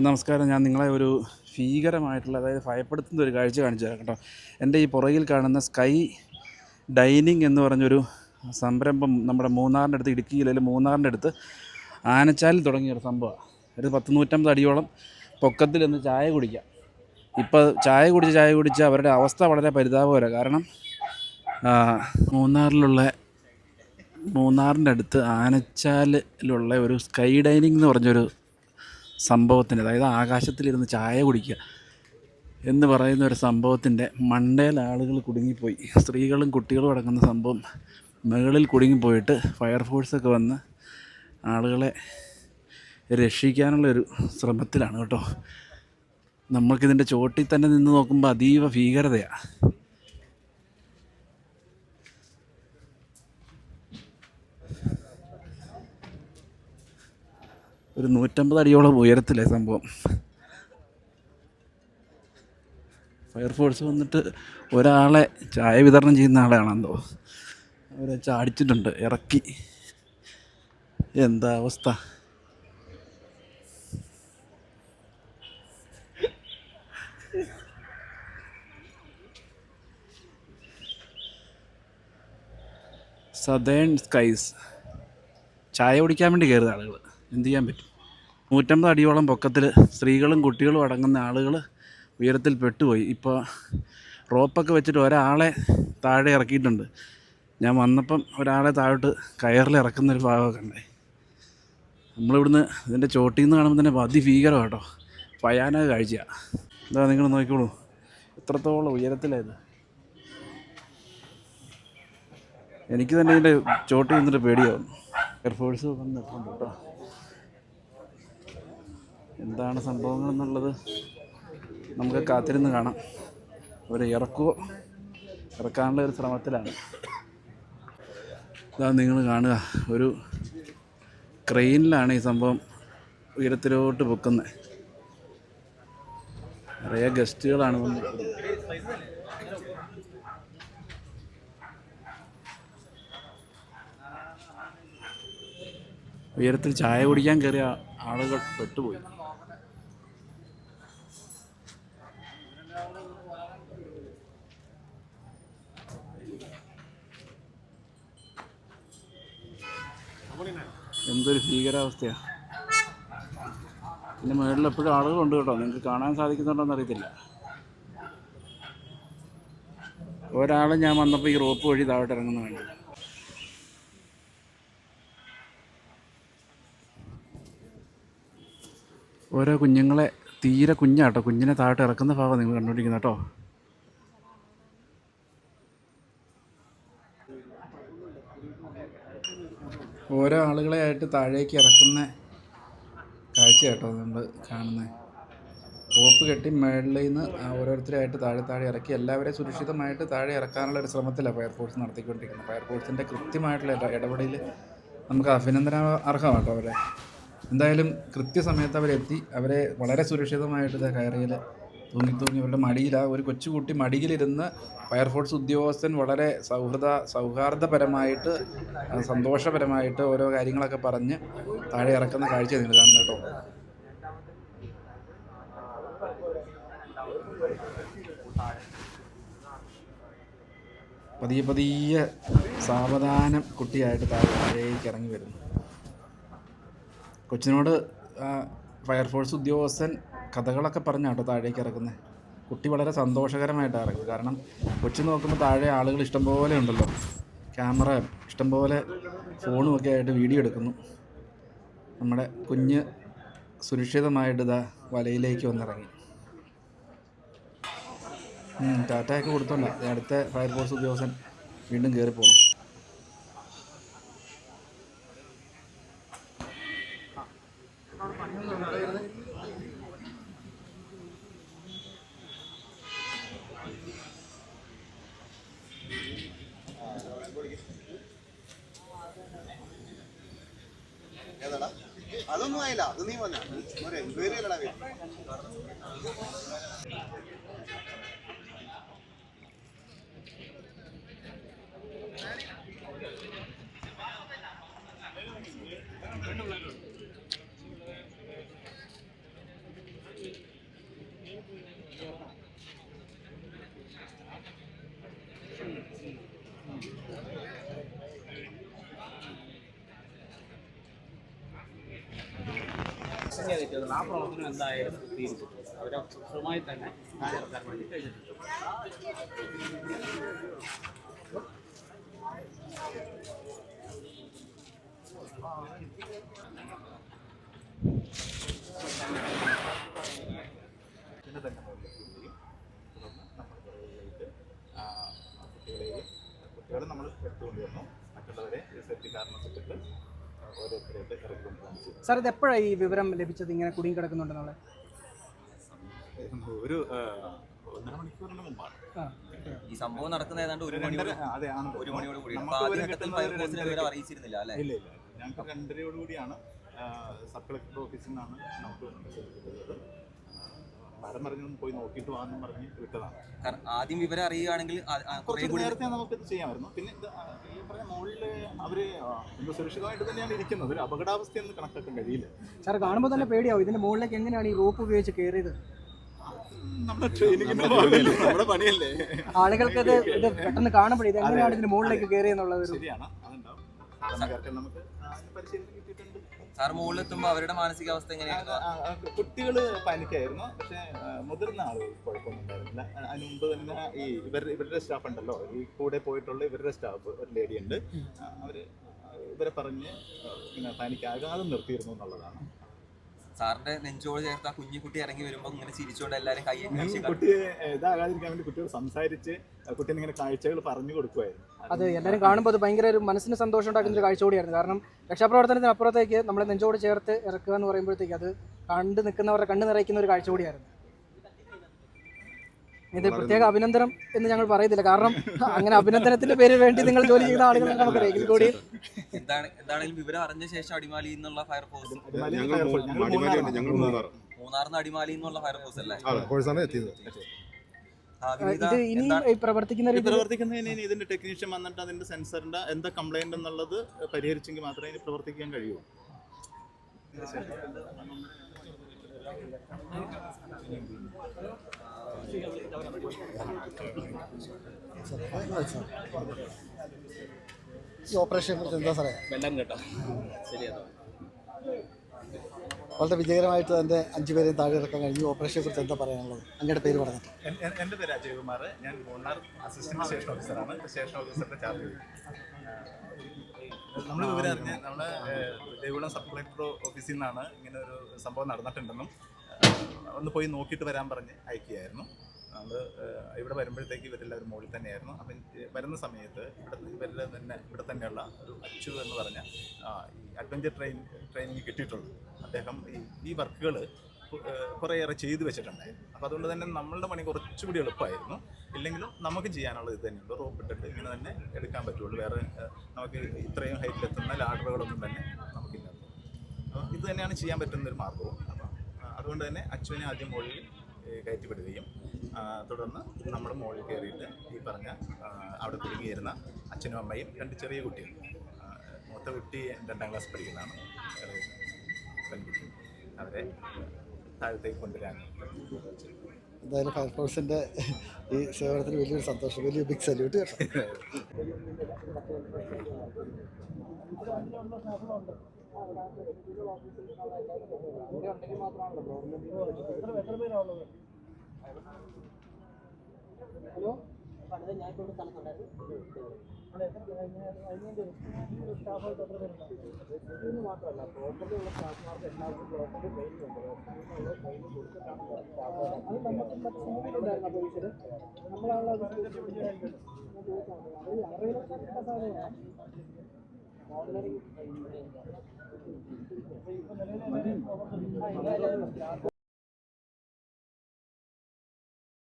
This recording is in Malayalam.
നമസ്കാരം. ഞാൻ നിങ്ങളെ ഒരു ഭീകരമായിട്ടുള്ള അതായത് ഭയപ്പെടുത്തുന്ന ഒരു കാഴ്ച കാണിച്ചു തരാം കേട്ടോ. എന്റെ ഈ പുറകിൽ കാണുന്ന സ്കൈ ഡൈനിങ് എന്ന് പറഞ്ഞൊരു സംരംഭം നമ്മുടെ മൂന്നാറിന്റെ അടുത്ത് ഇടുക്കി ജില്ലയിൽ മൂന്നാറിന്റെ അടുത്ത് ആനച്ചാലിൽ തുടങ്ങിയ ഒരു സംഭവമാണ്. ഒരു പത്ത് നൂറ്റമ്പത് അടിയോളം പൊക്കത്തിൽ നിന്ന് ചായ കുടിക്കാം. ഇപ്പോൾ ചായ കുടിച്ച് ചായ കുടിച്ച് അവരുടെ അവസ്ഥ വളരെ പരിതാപകരമാണ്. കാരണം മൂന്നാറിലുള്ള മൂന്നാറിന്റെ അടുത്ത് ആനച്ചാലിലുള്ള ഒരു സ്കൈ ഡൈനിങ് എന്ന് പറഞ്ഞൊരു സംഭവത്തിന് അതായത് ആകാശത്തിലിരുന്ന് ചായ കുടിക്കുക എന്ന് പറയുന്ന ഒരു സംഭവത്തിന്റെ മണ്ടയിൽ ആളുകൾ കുടുങ്ങിപ്പോയി. സ്ത്രീകളും കുട്ടികളും അടങ്ങുന്ന സംഭവം മുകളിൽ കുടുങ്ങിപ്പോയിട്ട് ഫയർഫോഴ്സൊക്കെ വന്ന് ആളുകളെ രക്ഷിക്കാനുള്ളൊരു ശ്രമത്തിലാണ് കേട്ടോ. നമ്മൾക്കിതിന്റെ ചോട്ടിൽ തന്നെ നിന്ന് നോക്കുമ്പോൾ അതീവ ഭീകരതയാണ് ഒരു നൂറ്റമ്പത് അടിയോളം ഉയരത്തിലെ സംഭവം. ഫയർഫോഴ്സ് വന്നിട്ട് ഒരാളെ ചായ വിതരണം ചെയ്യുന്ന ആളാണെന്തോ. അവരെ ചാടിച്ചിട്ടുണ്ട് ഇറക്കി. എന്താ അവസ്ഥ? സദേൺ സ്കൈസ് ചായ കുടിക്കാൻ വേണ്ടി കയറുന്ന ആളുകൾ എന്ത് ചെയ്യാൻ പറ്റും? നൂറ്റമ്പത് അടിയോളം പൊക്കത്തിൽ സ്ത്രീകളും കുട്ടികളും അടങ്ങുന്ന ആളുകൾ ഉയരത്തിൽ പെട്ടുപോയി. ഇപ്പോൾ റോപ്പൊക്കെ വെച്ചിട്ട് ഒരാളെ താഴെ ഇറക്കിയിട്ടുണ്ട്. ഞാൻ വന്നപ്പം ഒരാളെ താഴോട്ട് കയറിൽ ഇറക്കുന്ന ഒരു ഭാഗമൊക്കെ ഉണ്ടായി നമ്മളിവിടുന്ന് ഇതിന്റെ ചോട്ടിൽ നിന്ന് കാണുമ്പോൾ തന്നെ അതിഭീകരം കേട്ടോ ഭയാനക കാഴ്ചയാണ് എന്താ നിങ്ങൾ നോക്കിക്കോളൂ. എത്രത്തോളം ഉയരത്തിലായത്? എനിക്ക് തന്നെ ഇതിന്റെ ചോട്ടിൽ നിന്നിട്ട് പേടിയാവുന്നു എയർഫോഴ്സ് വന്ന് കേട്ടോ എന്താണ് സംഭവങ്ങൾ എന്നുള്ളത് നമുക്ക് കാത്തിരുന്ന് കാണാം. അവർ ഇറക്കുമോ ഇറക്കാനുള്ള ഒരു ശ്രമത്തിലാണ്. ഇതാ നിങ്ങൾ കാണുക ഒരു ക്രെയിനിലാണ് ഈ സംഭവം ഉയരത്തിലോട്ട് പൊക്കുന്നത്. നിറയെ ഗസ്റ്റുകളാണ്. ഉയരത്തിൽ ചായ കുടിക്കാൻ കയറിയ ആളുകൾ പെട്ടുപോയി. എന്തൊരു ഭീകരാവസ്ഥയാണ് പിന്നെ മുകളിൽ എപ്പോഴും ആളുകളുണ്ട് കേട്ടോ. നിങ്ങൾക്ക് കാണാൻ സാധിക്കുന്നുണ്ടോയെന്ന് അറിയത്തില്ല. ഒരാൾ ഞാൻ വന്നപ്പോൾ ഈ റോപ്പ് വഴി താഴോട്ട് ഇറങ്ങുന്ന കണ്ടു ഓരോ കുഞ്ഞുങ്ങളെ തീരെ കുഞ്ഞാട്ടോ. കുഞ്ഞിനെ താഴോട്ട് ഇറക്കുന്ന ഭാഗം നിങ്ങൾ കണ്ടുപിടിക്കുന്ന കേട്ടോ. ഓരോ ആളുകളെ ആയിട്ട് താഴേക്ക് ഇറക്കുന്ന കാഴ്ച കേട്ടോ നമ്മൾ കാണുന്നത് റോപ്പ് കെട്ടി മേളിൽ നിന്ന് ഓരോരുത്തരായിട്ട് താഴെ താഴെ ഇറക്കി എല്ലാവരെയും സുരക്ഷിതമായിട്ട് താഴെ ഇറക്കാനുള്ള ഒരു ശ്രമത്തിലാണ് ഫയർഫോഴ്സ് നടത്തിക്കൊണ്ടിരിക്കുന്നത്. ഫയർഫോഴ്സിന്റെ കൃത്യമായിട്ടുള്ള ഇടപെടലിൽ നമുക്ക് അഭിനന്ദന അർഹമാട്ടോ അവരെ. എന്തായാലും കൃത്യസമയത്ത് അവരെത്തി. അവരെ വളരെ സുരക്ഷിതമായിട്ട് കയറിയിൽ തൂങ്ങി തൂങ്ങി അവരുടെ മടിയിൽ ഒരു കൊച്ചുകുട്ടി മടിയിലിരുന്ന് ഫയർഫോഴ്സ് ഉദ്യോഗസ്ഥൻ വളരെ സൗഹൃദ സൗഹാർദ്ദപരമായിട്ട് സന്തോഷപരമായിട്ട് ഓരോ കാര്യങ്ങളൊക്കെ പറഞ്ഞ് താഴെ ഇറക്കുന്ന കാഴ്ച നിങ്ങൾ കാണുന്നത് കേട്ടോ. പതിയെ പതിയെ സാവധാനം കുട്ടിയായിട്ട് താഴെ താഴേക്ക് ഇറങ്ങി വരുന്നു. കൊച്ചിനോട് ഫയർഫോഴ്സ് ഉദ്യോഗസ്ഥൻ കഥകളൊക്കെ പറഞ്ഞാട്ടോ താഴേക്ക് ഇറക്കുന്നത് കുട്ടി വളരെ സന്തോഷകരമായിട്ടാണ് ഇറങ്ങുന്നത് കാരണം കൊച്ചു നോക്കുമ്പോൾ താഴെ ആളുകൾ ഇഷ്ടംപോലെ ഉണ്ടല്ലോ. ക്യാമറ ഇഷ്ടംപോലെ ഫോണും ഒക്കെ ആയിട്ട് വീഡിയോ എടുക്കുന്നു. നമ്മുടെ കുഞ്ഞ് സുരക്ഷിതമായിട്ട് ഇതാ വലയിലേക്ക് വന്നിറങ്ങി. ടാറ്റയൊക്കെ കൊടുത്തോണ്ട. അടുത്ത ഫയർഫോഴ്സ് ഉദ്യോഗസ്ഥൻ വീണ്ടും കയറി പോകണം അതൊന്നും ആയില്ല അത് നീ പറഞ്ഞ എൻക്വയറി അല്ലടാ തെറ്റുകൾ ആ പ്രവർത്തനം എന്തായാലും തീരുന്നു അവരെ സുഖമായി തന്നെ കാണിറക്കാൻ വേണ്ടി കഴിഞ്ഞിട്ടുണ്ട് പിന്നെ തന്നെ മുകളിലേക്ക് തുടർന്ന് നമ്മൾ പുറകിലേക്ക് ആ, കുട്ടികളെയും കുട്ടികളെ നമ്മൾ എടുത്തുകൊണ്ട് വന്നു മറ്റുള്ളവരെ സേഫ്റ്റി കാരണത്തിട്ട് ഓരോരുത്തരായിട്ട് ഇറക്കിക്കൊണ്ടുവന്നു ചെയ്തു സാർ ഇത് എപ്പോഴാണ് ഈ വിവരം ലഭിച്ചത്? ഇങ്ങനെ കുടുങ്ങി കിടക്കുന്നുണ്ടെന്നുള്ളത് ഒരു ഒന്നര മണിക്കൂറിന് മുമ്പാണ്. ആ. ഈ സംഭവം നടക്കുന്ന ഏതാണ്ട് ഒരു മണിയോട് അതെ ആണ്. ഒരു മണിയോട് കൂടി. ആദ്യഘട്ടത്തിൽ ഫയർഫോഴ്സിനെ വിവരം അറിയിച്ചിരുന്നില്ല അല്ലേ? ഇല്ല ഇല്ല. ഞങ്ങൾക്ക് രണ്ടരയോട് കൂടിയാണ് സബ് കളക്ടർ ഓഫീസിൽ നിന്നാണ് നമുക്ക് മെസ്സേജ് കിട്ടുന്നത് പോയി നോക്കിയിട്ട് വാന്നും പറഞ്ഞ് വിട്ടതാണ്. കാരണം ആദ്യം വിവരം അറിയുകയാണെങ്കിൽ കുറേ കൂടി നേരത്തെ നമുക്ക് ഇത് ചെയ്യാമായിരുന്നു. പിന്നെ ഇത് ഈ പറഞ്ഞ മുകളിൽ അവർ എന്തോ സുരക്ഷിതമായിട്ട് തന്നെയാണ് ഇരിക്കുന്നത്. ഒരു അപകടാവസ്ഥയൊന്നും കണക്കാക്കാൻ കഴിയില്ല. സാർ കാണുമ്പോൾ തന്നെ പേടിയാവും. ഇതിന്റെ മുകളിലേക്ക് എങ്ങനെയാണ് ഈ റോപ്പ് ഉപയോഗിച്ച് കയറിയത് നമ്മുടെ ട്രെയിനിങ്ങിന്റെ ഭാഗമല്ലേ നമ്മുടെ പണിയല്ലേ? ആളുകൾക്ക് ഇത് ഇത് പെട്ടെന്ന് കാണുമ്പോഴേ ഇത് എങ്ങനെയാണ് ഇതിന്റെ മുകളിലേക്ക് കയറിയെന്നുള്ളത് ശരിയാണ്. അതുണ്ടാവും. നമുക്ക്. ആ, പരിശീലനം കിട്ടിയിട്ടുണ്ട് സാർ മുകളിലെത്തുമ്പോൾ അവരുടെ മാനസികാവസ്ഥ എങ്ങനെയായിരുന്നു? കുട്ടികൾ പനിക്കായിരുന്നു. പക്ഷെ മുതിർന്ന ആളുകൾ കുഴപ്പമൊന്നും ഉണ്ടായിരുന്നില്ല ആ, അതിന് മുമ്പ് തന്നെ ഈ ഇവർ ഇവരുടെ സ്റ്റാഫ് ഉണ്ടല്ലോ. ഈ കൂടെ പോയിട്ടുള്ള ഇവരുടെ സ്റ്റാഫ് ഒരു ലേഡി ഉണ്ട്. ആ, അവർ ഇവരെ പറഞ്ഞ് പിന്നെ പനിക്കാകാതെ നിർത്തിയിരുന്നു എന്നുള്ളതാണ്. സാറിന്റെ നെഞ്ചോട് ചേർത്ത് ആ കുഞ്ഞു കുട്ടി ഇറങ്ങി വരുമ്പോൾ ഇങ്ങനെ ചിരിച്ചോണ്ട് എല്ലാരും കൈ കുട്ടിയെ ഇതാകാതിരിക്കാൻ വേണ്ടി കുട്ടികൾ സംസാരിച്ച് കുട്ടീനെ ഇങ്ങനെ കാഴ്ചകൾ പറഞ്ഞു കൊടുക്കുമായിരുന്നു അത് എല്ലാവരും കാണുമ്പോൾ അത് ഭയങ്കര ഒരു മനസ്സിന് സന്തോഷം ഉണ്ടാക്കുന്ന ഒരു കാഴ്ച കൂടിയായിരുന്നു. കാരണം രക്ഷാപ്രവർത്തനത്തിന് അപ്പുറത്തേക്ക് നമ്മളെ നെഞ്ചോട് ചേർത്ത് ഇറക്കുക എന്ന് പറയുമ്പോഴത്തേക്ക് അത് കണ്ട് നിൽക്കുന്നവരുടെ കണ്ണ് നിറയ്ക്കുന്ന ഒരു കാഴ്ച കൂടിയായിരുന്നു. ഇത് പ്രത്യേക അഭിനന്ദനം എന്ന് ഞങ്ങൾ പറയുന്നില്ല കാരണം അങ്ങനെ അഭിനന്ദനത്തിന്റെ പേര് വേണ്ടി നിങ്ങൾ ജോലി ചെയ്യുന്ന ആളുകൾ നമുക്കറിയാം കൂടി എന്താണ് എന്താണെങ്കിലും വിവരം അറിഞ്ഞ ശേഷം അടിമാലി എന്നുള്ള ഫയർഫോഴ്സ്. അടിമാലി മൂന്നാറിന്ന് എന്നുള്ള ഫയർഫോഴ്സ് അല്ലേ? ഇത് ഇനി ഈ പ്രവർത്തിക്കുന്ന ഇത് പ്രവർത്തിക്കുന്നതിന് ഇതിന്റെ ടെക്നീഷ്യൻ വന്നിട്ട് അതിന്റെ സെൻസറിന്റെ എന്താ കംപ്ലൈന്റ് എന്നുള്ളത് പരിഹരിച്ചെങ്കിൽ മാത്രമേ ഇനി പ്രവർത്തിക്കാൻ കഴിയൂ. ഈ ഓപ്പറേഷനെ കുറിച്ച് എന്താ സാറേ? വെള്ളം കേട്ടോ. വളരെ വിജയകരമായിട്ട് തന്റെ അഞ്ചു പേരെയും താഴെ ഇറക്കാൻ കഴിഞ്ഞു. ഓപ്പറേഷനെ കുറിച്ച് എന്താ പറയാനുള്ളത്? അങ്ങയുടെ പേര് പറഞ്ഞു. എൻ- എൻ- എന്റെ പേര് അജയ് കുമാർ. ഞാൻ മൂന്നാർ അസിസ്റ്റന്റ് സ്റ്റേഷൻ ഓഫീസറാണ് സ്റ്റേഷൻ ഓഫീസറുടെ ചാർജ് നമ്മൾ വിവരം അറിഞ്ഞ് നമ്മുടെ ദേവികുളം സബ് കളക്ടർ ഓഫീസിൽ നിന്നാണ് ഇങ്ങനെ ഒരു സംഭവം നടന്നിട്ടുണ്ടെന്നും ഒന്ന് പോയി നോക്കിയിട്ട് വരാൻ പറഞ്ഞ് അയക്കുകയായിരുന്നു. നമ്മൾ ഇവിടെ വരുമ്പോഴത്തേക്ക് ഇവരെല്ലാവരും മുകളിൽ തന്നെയായിരുന്നു. അപ്പം വരുന്ന സമയത്ത് ഇവിടെ ഇവരെല്ലാം തന്നെ ഇവിടെ തന്നെയുള്ള ഒരു അച്ചു എന്ന് പറഞ്ഞ ഈ അഡ്വഞ്ചർ ട്രെയിൻ ട്രെയിനിങ് കിട്ടിയിട്ടുള്ളൂ. അദ്ദേഹം ഈ ഈ വർക്കുകൾ കുറേയേറെ ചെയ്തു വെച്ചിട്ടുണ്ടായിരുന്നു അപ്പോൾ അതുകൊണ്ട് തന്നെ നമ്മളുടെ പണി കുറച്ചുകൂടി എളുപ്പമായിരുന്നു. ഇല്ലെങ്കിലും നമുക്ക് ചെയ്യാനുള്ള ഇത് തന്നെയുള്ളൂ. റോപ്പ് ഇട്ടിട്ട് ഇങ്ങനെ തന്നെ എടുക്കാൻ പറ്റുള്ളൂ. വേറെ നമുക്ക് ഇത്രയും ഹൈറ്റിലെത്തുന്ന ലാഡറുകളൊന്നും തന്നെ നമുക്കില്ല. ഇത് തന്നെയാണ് ചെയ്യാൻ പറ്റുന്ന ഒരു മാർഗവും അപ്പം അതുകൊണ്ട് തന്നെ അച്ഛനെ ആദ്യം മുകളിൽ കയറ്റിപ്പെടുകയും തുടർന്ന് നമ്മൾ മുകളിൽ കയറിയിട്ട് ഈ പറഞ്ഞ അവിടെ കുടുങ്ങിയിരുന്ന അച്ഛനും അമ്മയും രണ്ട് ചെറിയ കുട്ടികൾ ആ, മൂത്ത കുട്ടി രണ്ടാം ക്ലാസ് പഠിക്കുന്നതാണ്. പെൺകുട്ടി. അവരെ താഴത്തേക്ക് കൊണ്ടുവരാൻ എന്തായാലും ഫയർഫോഴ്സിന്റെ ഈ സേവനത്തിന് വലിയൊരു സന്തോഷം വലിയ ബിഗ് സല്യൂട്ട് ഹലോ? പണിത് ഞാൻ ഇവിടെ സ്ഥലത്തുണ്ടായിരുന്നു മാത്രമല്ല പ്രോപ്പർട്ടി ഉള്ള സ്റ്റാഫ്മാർക്ക് എല്ലാവർക്കും പ്രോപ്പർട്ടി ട്രെയിനിങ് ഉണ്ട് ട്രെയിനിങ് കൊടുത്തിട്ടാണ് അത് നമുക്ക് ഉണ്ടായിരുന്ന പോലീസിൽ നമ്മളാണ് അറിയിലൊക്കെ സാധനമാണ് ഓൺലൈൻ